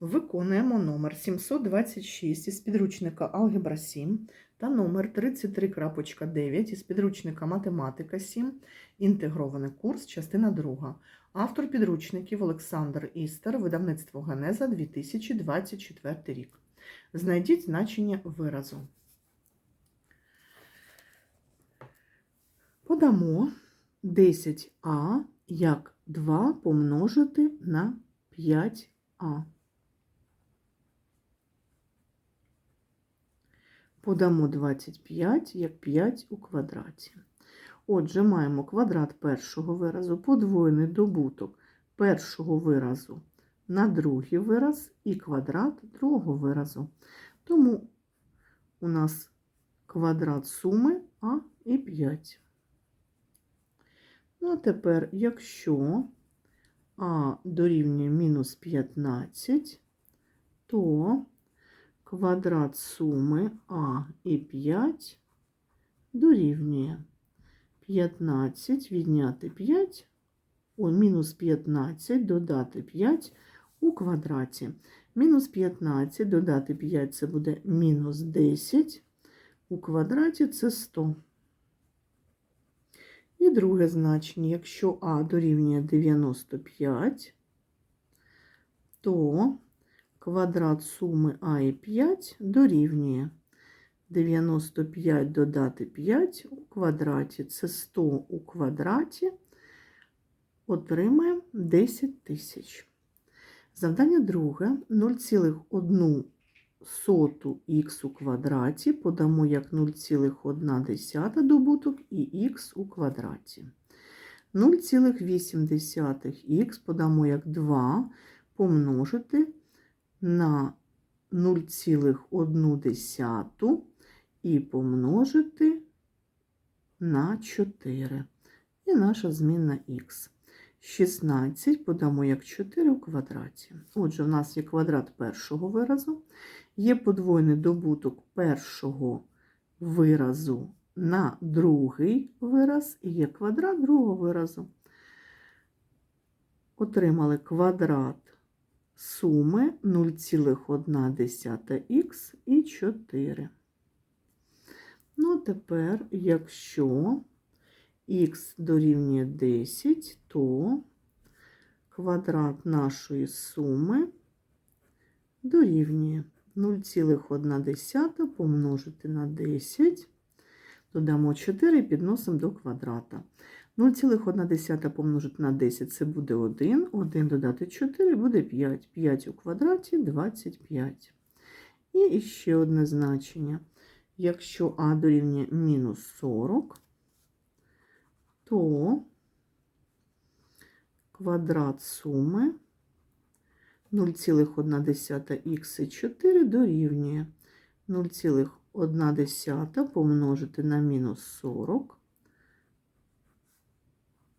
Виконуємо номер 726 із підручника Алгебра 7 та номер 33.9 із підручника Математика 7, інтегрований курс, частина 2. Автор підручників Олександр Істер, видавництво Генеза 2024 рік. Знайдіть значення виразу. Подамо 10а як 2 помножити на 5а. Подамо 25 як 5 у квадраті. Отже, маємо квадрат першого виразу, подвоєний добуток першого виразу на другий вираз і квадрат другого виразу. Тому у нас квадрат суми А і 5. Ну, а тепер, якщо А дорівнює мінус 15, то квадрат суми А і 5 дорівнює 15 відняти 5, о, мінус 15 додати 5 у квадраті. Мінус 15 додати 5 це буде мінус 10, у квадраті це 100. І друге значення, якщо А дорівнює 95, то квадрат суми А і 5 дорівнює 95 додати 5 у квадраті, це 100 у квадраті, отримаємо 10 тисяч. Завдання друге 0,1 соту х у квадраті подамо як 0,1 добуток і х у квадраті. 0,8х подамо як 2 помножити на 0,1 і помножити на 4. І наша змінна х. 16 подамо як 4 у квадраті. Отже, у нас є квадрат першого виразу, є подвойний добуток першого виразу на другий вираз, і є квадрат другого виразу. Отримали квадрат суми 0,1х і 4. Ну, тепер, якщо х дорівнює 10, то квадрат нашої суми дорівнює 0,1 помножити на 10, додамо 4 і підносимо до квадрата. 0,1 помножити на 10 це буде 1, 1 додати 4 буде 5. 5 у квадраті 25. І ще одне значення. Якщо А дорівнює мінус 40, то квадрат суми 0,1х і 4 дорівнює 0,1 помножити на мінус 40.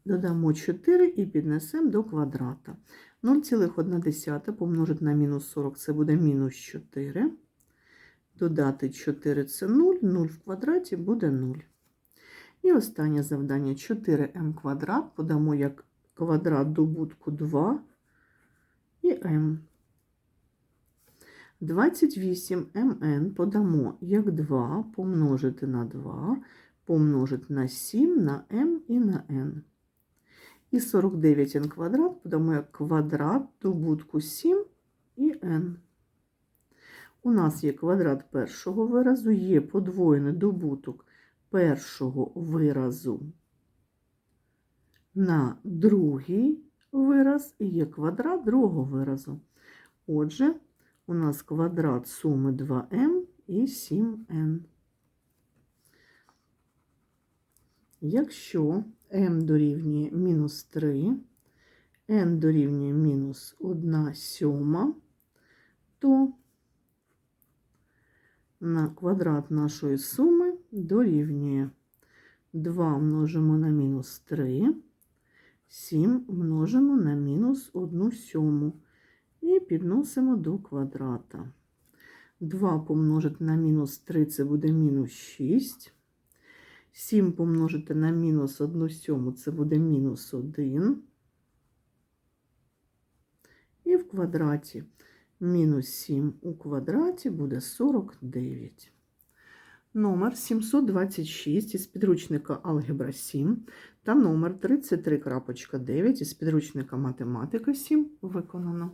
Додамо 4 і піднесемо до квадрата. 0,1 помножити на мінус 40 це буде мінус 4. Додати 4 це 0, 0 в квадраті буде 0. І останнє завдання 4m квадрат подамо як квадрат добутку 2 і m. 28mn подамо як 2 помножити на 2, помножити на 7 на m і на n. І 49n квадрат подамо як квадрат добутку 7 і n. У нас є квадрат першого виразу, є подвоєний добуток першого виразу на другий вираз і є квадрат другого виразу. Отже, у нас квадрат суми 2m і 7n. Якщо m дорівнює мінус 3, n дорівнює мінус 1 сьома, то на квадрат нашої суми дорівнює 2 множимо на мінус 3, 7 множимо на мінус 1 сьому і підносимо до квадрата. 2 помножити на мінус 3 це буде мінус 6. 7 помножити на мінус 1 сьому це буде мінус 1. І в квадраті Мінус 7 у квадраті буде 49. Номер 726 із підручника Алгебра 7 та номер 33.9 із підручника Математика 7 виконано.